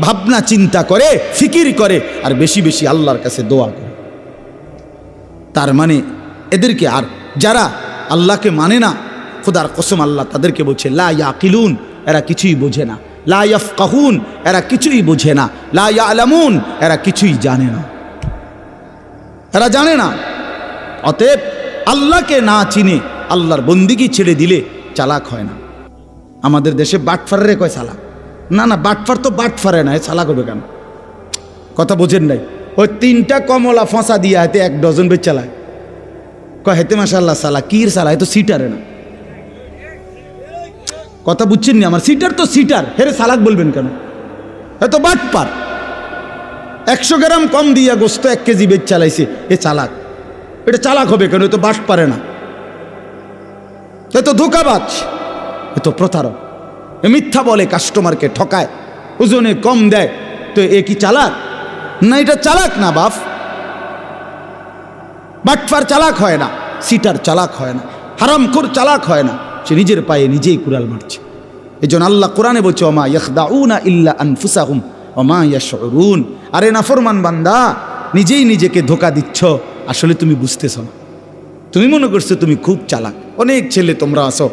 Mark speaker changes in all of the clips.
Speaker 1: ভাবনা, চিন্তা করে, ফিকির করে, আর বেশি বেশি আল্লাহর কাছে দোয়া করে। তার মানে এদেরকে আর যারা আল্লাহকে মানে না, খোদার কসম আল্লাহ তাদেরকে বলছে, লা এরা কিছুই বোঝে না। লা ইয়াফকাহুন এরা কিছুই বোঝে না। লা এরা কিছুই জানে না। এরা জানে না। অতএব আল্লাহকে না চিনে, আল্লাহর বন্দিগি ছেড়ে দিলে চালাক হয় না। আমাদের দেশে বাটফারে কয় চালাক না না, বাটফার তো বাটফারে না, এ চালাক হবে কেন? কথা বোঝেন নাই। ওই তিনটা কমলা ফাঁসা দিয়ে হাতে এক ডজন বেচ চালায়। কয়, হেতে মাসাল্লাহ সালা, কির সালা তো সিটারে না। কথা বুঝছেন নি? আমার সিটার তো সিটার, হেরে সালাক বলবেন কেন? এ তো বাটপার একশো গ্রাম কম দিয়া গোস্ত এক কেজি বেচ চালাইছে, এ চালাক। এটা চালাক হবে কেন? এ তো বাট পারে না। এ তো ধোকাবাজ। এ তো প্রতারক। মিথ্যা বলে কাস্টমারকে ঠকায়, ওজনে কম দেয়। তো এ কি চালাক? না, এটা চালাক না, বাপ। বাটফার চালাক হয় না, সিটার চালাক হয় না, হারামখোর চালাক হয় না, সে নিজের পায়ে নিজেই কুড়াল মারছে। এই জন্য আল্লাহ কোরআনে বলছে, ওমা ইয়াখদাউনা ইল্লা আনফুসাহুম, ওমা ইয়াশউরুন। আরে নাফরমান বান্দা, নিজেই নিজেকে ধোকা দিচ্ছ, আসলে তুমি বুঝতেছ না। তুমি মনে করছ তুমি খুব চালাক, অনেক ছেলে তোমরা আসো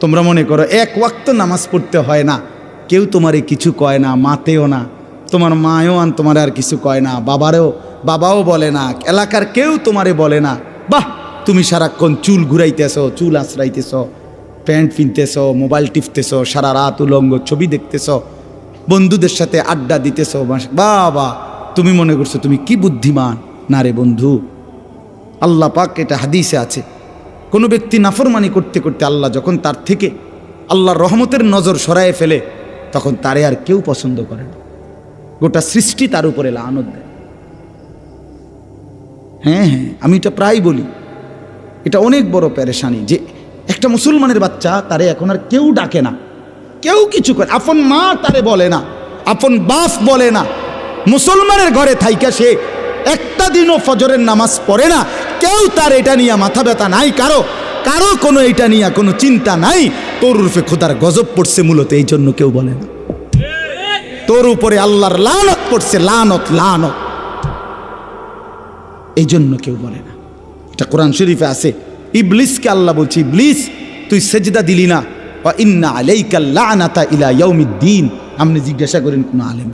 Speaker 1: তোমরা মনে করো এক ওয়াক্ত নামাজ পড়তে হয় না। কেউ তোমারে কিছু কয় না, মাতেও না। তোমার মায়ও আন, তোমার আর কিছু কয় না। বাবারও, বাবাও বলে না। এলাকার কেউ তোমারে বলে না। বাহ, তুমি সারাক্ষণ চুল ঘুরাইতেছ, চুল আশ্রাইতেছ প্যান্ট কিনতেছ মোবাইল টিপতেছ, সারা রাত উলঙ্গ ছবি দেখতেছ, বন্ধুদের সাথে আড্ডা দিতেছ বাবা, তুমি মনে করছ তুমি কি বুদ্ধিমান? না রে বন্ধু। আল্লাহ পাক এটা হাদিসে আছে। কোনো ব্যক্তি নাফরমানি করতে করতে আল্লাহ যখন তার থেকে আল্লাহর রহমতের নজর সরায়ে ফেলে, তখন তারে আর কেউ পছন্দ করে না। গোটা সৃষ্টি তার উপরে লানত দেয়। হ্যাঁ হ্যাঁ আমি এটা প্রায় বলি। এটা অনেক বড় প্যারেশানি যে একটা মুসলমানের বাচ্চা তারে এখন আর কেউ ডাকে না। কেউ কিছু করে আপন মা তারে বলে না। আপন বাপ বলে না। মুসলমানের ঘরে থাইকা সে একটা দিনও ফজরের নামাজ পড়ে না। কেউ তার এটা নিয়ে মাথা ব্যথা নাই, কারও কারও কোনো এটা নিয়ে কোনো চিন্তা নাই। তোর রূপে খোদার গজব পড়ছে মূলত, এই জন্য কেউ বলে না। তোর উপরে আল্লাহর লানত পড়ছে, লানত লানত। এই জন্য কেউ বলে না। এটা কোরআন শরীফে আছে। ইবলিসকে আল্লাহ বলছি, ইবলিস, তুই সেজদা দিলি না। ইন্না আলাইকা লানাতা ইলা ইয়াউমিদ্দিন। আপনি জিজ্ঞাসা করেন, কোন আলেম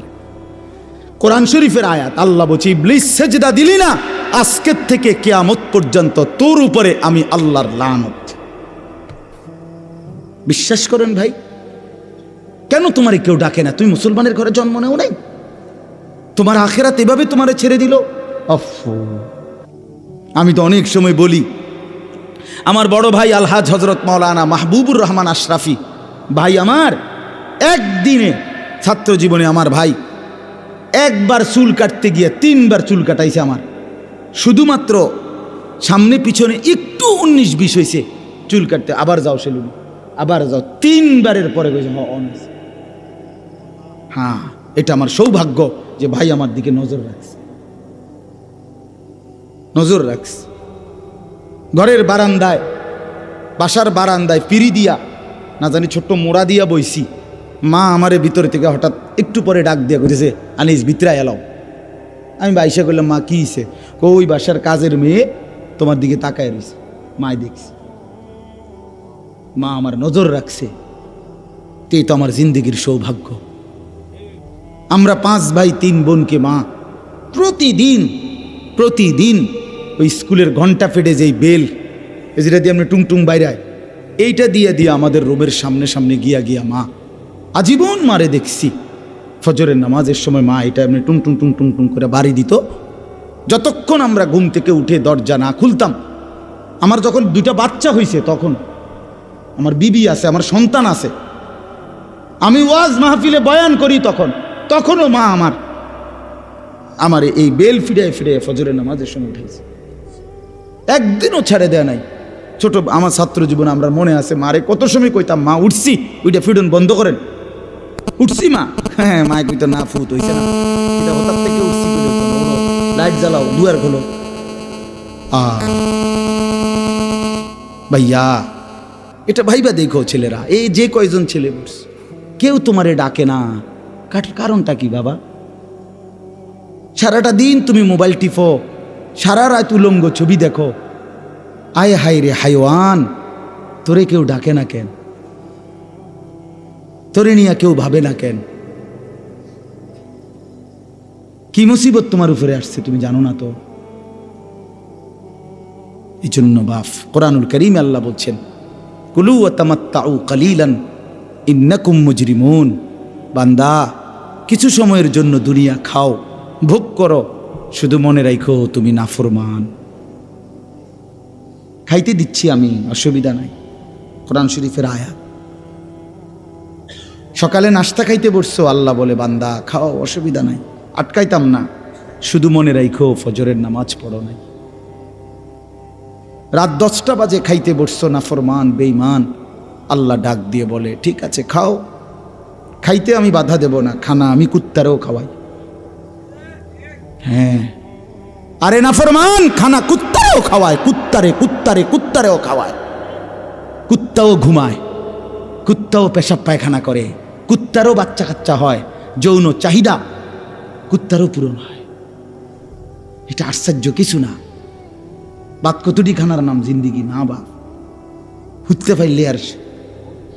Speaker 1: কোরআন শরীফের আয়াত, আল্লাহ বলছি, ইবলিস, সেজদা দিলি না। আজকের থেকে কেয়ামত পর্যন্ত তোর উপরে আমি আল্লাহর লানত। বিশ্বাস করেন ভাই, কেন তোমারে কেউ ডাকে না? তুমি মুসলমানের ঘরে জন্ম নেও নাই? তোমার আখেরাত এভাবে তোমারে ছেড়ে দিল? অফ। আমি তো অনেক সময় বলি, আমার বড় ভাই আলহাজ হজরত মাওলানা মাহবুবুর রহমান আশরাফি, ভাই আমার, একদিনে ছাত্র জীবনে আমার ভাই, একবার চুল কাটতে গিয়ে তিনবার চুল কাটাইছে আমার। শুধুমাত্র সামনে পিছনে একটু উনিশ বিশ হয়েছে চুল কাটতে। আবার যাও সেলুন। আবার যাও। তিনবারের পরে কইছে "হ, অন হ্যাঁ এটা আমার সৌভাগ্য যে ভাই আমার দিকে নজর রাখছে। নজর রাখছে। ঘরের বারান্দায় বাসার বারান্দায় পিড়ি দিয়া না জানি ছোট্ট মোড়া দিয়া বইছি। মা আমারে ভিতর থেকে হঠাৎ একটু পরে ডাক দিয়া করেছে আনিস ভিতরে এলাও। আমি বাইসা করলাম মা, কি হিসে ওই বাসার কাজের মেয়ে তোমার দিকে তাকায় রয়েছে মায় দেখছি। মা আমার নজর রাখছে, তে তো আমার জিন্দগির সৌভাগ্য। আমরা পাঁচ ভাই, তিন বোনকে, মা, প্রতিদিন প্রতিদিন ওই স্কুলের ঘণ্টা ফেটে যেই বেল যেটা দিয়ে আমরা টুংটুং বাইরায় এইটা দিয়ে দিয়ে আমাদের রোমের সামনে সামনে গিয়া গিয়া, মা, আজীবন মারে দেখছি। ফজরের নামাজের সময় মা এটা এমনি টুং টুং টুং টুং টুং করে বাড়ি দিত। যতক্ষণ আমরা ঘুম থেকে উঠে দরজা না খুলতাম, আমার যখন দুইটা বাচ্চা হয়েছে তখন আমার বিবি আছে, আমার সন্তান আছে, আমি ওয়াজ মাহফিলে বয়ান করি তখন, তখনও মা আমার আমার এই বেল ফিরে ফিরে ফজরের নামাজের সময় উঠেছে একদিনও ছেড়ে দেয় নাই। ছোট আমার ছাত্র জীবনে আমরা মনে আছে, মারে কত সময় কইতাম, মা, উঠছি ওইটা ফিডন বন্ধ করেন। উঠছি মা হ্যাঁ মা কইতো না ফুত হইছে না। এটা হঠাৎ থেকে উঠছি লাইট জ্বালাও, দুয়ার খোলো। আ। ভাইয়া, এটা ভাইবা দেখো ছেলেরা, এই যে কয়জন ছেলে বস, কেউ তোমারে ডাকে না। কাটার কারণটা কি বাবা? সারাটা দিন তুমি মোবাইল টিপো, সারা রাত উলঙ্গ ছবি দেখো। আয় হাই রে হাইওয়ান তোরে কেউ ডাকে না কেন? তোরে নিয়ে কেউ ভাবে না কেন? কি মুসিবত তোমার উপরে আসছে তুমি জানো না তো? এই জন্য বাফ, কোরআনুল করিম আল্লাহ বলছেন, কুলু তামাত্তাউ কালিলান, ইন্নাকুম মুজরিমুন। বান্দা, কিছু সময়ের জন্য দুনিয়া খাও, ভোগ করো, শুধু মনে রাখো তুমি নাফরমান। খাইতে দিচ্ছি আমি, অসুবিধা নাই। কোরআন শরীফের আয়াত। সকালে নাস্তা খাইতে বসছো, আল্লাহ বলে, বান্দা, খাও, অসুবিধা নাই। আটকাইতাম না। শুধু মনে রাইখো, ফজরের নামাজ পড়ো নাই। রাত দশটা বাজে খাইতে বসছো না ফরমান বেইমান আল্লাহ ডাক দিয়ে বলে, ঠিক আছে, খাও। খাইতে আমি বাধা দেব না, খানা আমি কুত্তারেও খাওয়াই। হ্যাঁ। আরে না ফরমান খানা কুত্তারেও খাওয়ায়, কুত্তারে কুত্তারে, কুত্তারেও খাওয়ায়। কুত্তাও ঘুমায়, কুত্তাও পেশাব পায়খানা করে। কুত্তারও বাচ্চা কাচ্চা হয়, যৌন চাহিদা কুত্তারও পূরণ হয়। এটা আশ্চর্য কিছু না। বাদ কতটি খানার নাম জিন্দিগি না বা ফুটতে পারলে আর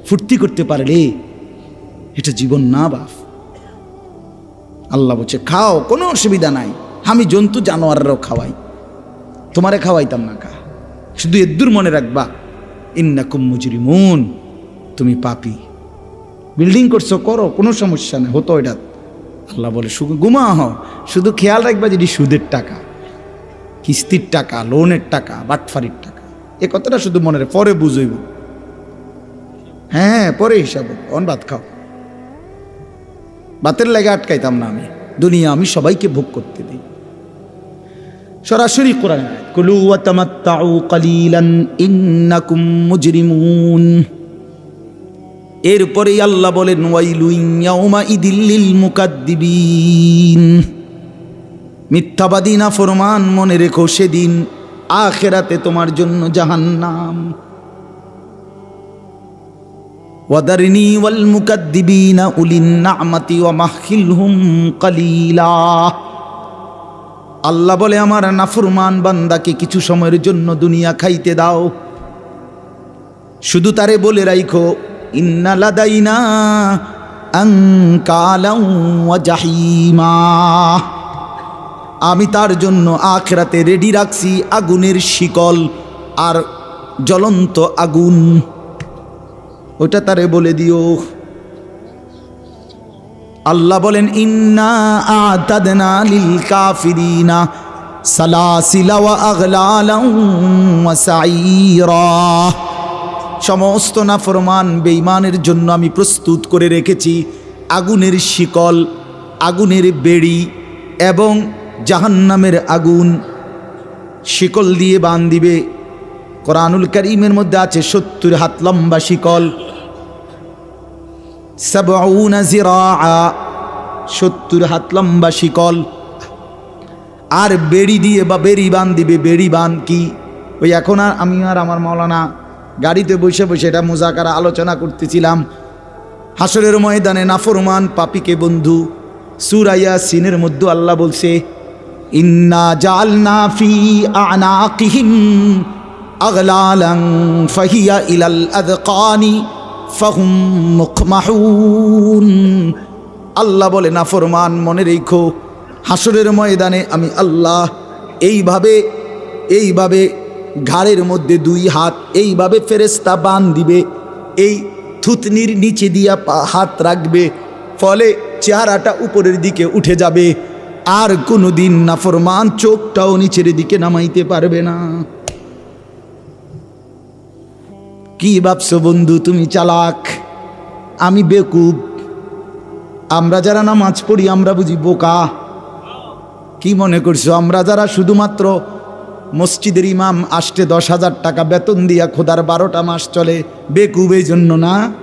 Speaker 1: ফুর্তি করতে পারলে এটা জীবন না বাপ। আল্লাহ বলছে, খাও, কোনো অসুবিধা নাই। আমি জন্তু জানোয়াররাও খাওয়াই। তোমারে খাওয়াইতাম না কা। শুধু এদ্দুর মনে রাখবা, ইন্নাকুম মুজরিমুন। তুমি পাপি। বিল্ডিং করছ, করো, কোনো সমস্যা নেই, হতো এটা। আল্লাহ বলে গুমা হও শুধু খেয়াল রাখবা যেটি সুদের টাকা, কিস্তির টাকা, লোনের টাকা, বাটফারির টাকা। এ কথাটা শুধু মনে রে পরে বুঝইব। হ্যাঁ পরে হিসাব অন ভাত খাও। ভাতের লাগে আটকাইতাম না আমি। দুনিয়া আমি সবাইকে ভোগ করতে দিই। সরাসরি কোরআন কুলু ওয়া কালিলান ইন্নাকুম মুজরিমুন। এরপরেই আল্লাহ বলেন মিথ্যাবাদী না ফরমান মনে রেখো সেদিন আখেরাতে তোমার জন্য জাহান্নাম। নামাতি ওয়া কালিলা। আল্লাহ বলে, আমার নাফরমান বান্দাকে কিছু সময়ের জন্য দুনিয়া খাইতে দাও। শুধু তারে বলে রাইখো ইন্না লাদাইনা আংকালাউ ওয়া জাহিমা। আমি তার জন্য আখরাতে রেডি রাখছি আগুনের শিকল আর জ্বলন্ত আগুন। ওটা তারে বলে দিও। আল্লাহ বলেন, ইন্না আতাদনা লিল কাফিরিনা সালাসিলা ওয়া সাইরা সমস্ত নাফরমান বেঈমানের জন্য আমি প্রস্তুত করে রেখেছি আগুনের শিকল, আগুনের বেড়ি এবং জাহান্নামের আগুন। শিকল দিয়ে বান দিবে কোরআনুল করিমের মধ্যে আছে সত্তর হাত লম্বা শিকল। সত্তর হাত লম্বা শিকল। আর বেড়ি দিয়ে বা বেড়ি বান দিবে বেড়ি বান কি? ওই এখন আর আমি আর আমার মৌলানা গাড়িতে বসে বসে এটা মোজাকারা আলোচনা করতেছিলাম। হাসরের ময়দানে নাফরমান পাপিকে বন্ধু সুরাইয়া সিনের মধ্যে আল্লাহ বলছে, ইন্না জালনা ফি আনাকিহিম আগলালাং ফাহিয়া ইলাল আদকানি ফাহুম মুখমাহুন। আল্লাহ বলে, নাফরমান, মনে রেখো হাসরের ময়দানে আমি আল্লাহ এইভাবে এইভাবে ঘাড়ের মধ্যে দুই হাত, এইভাবে ফেরেস্তা বান দিবে। এই থুতনির নিচে দিয়া হাত রাখবে, ফলে চেহারাটা উপরের দিকে উঠে যাবে। আর কোনো দিন নাফরমান চোখটাও নিচের দিকে নামাইতে পারবে না। কি ভাবছ বন্ধু, তুমি চালাক? আমি বেকুব। আমরা যারা নামাজ পড়ি, আমরা বুঝি বোকা। কি মনে করছ, আমরা যারা শুধুমাত্র মসজিদের ইমাম আসতে দশ হাজার টাকা বেতন দিয়া খোদার বারোটা মাস চলে, বেকুব এই জন্য না?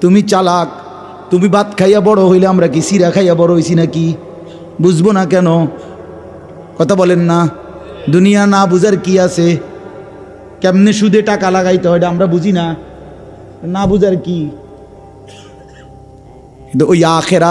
Speaker 1: তুমি চালাক, তুমি ভাত খাইয়া বড় হইলে আমরা কি সিরা খাইয়া বড় হইছি নাকি? বুঝব না কেন? কথা বলেন না। দুনিয়া না বুঝার কি আছে? কেমনে সুদে টাকা লাগাইতে হয় আমরা বুঝি না। না বুঝার কি? ওই আখেরাত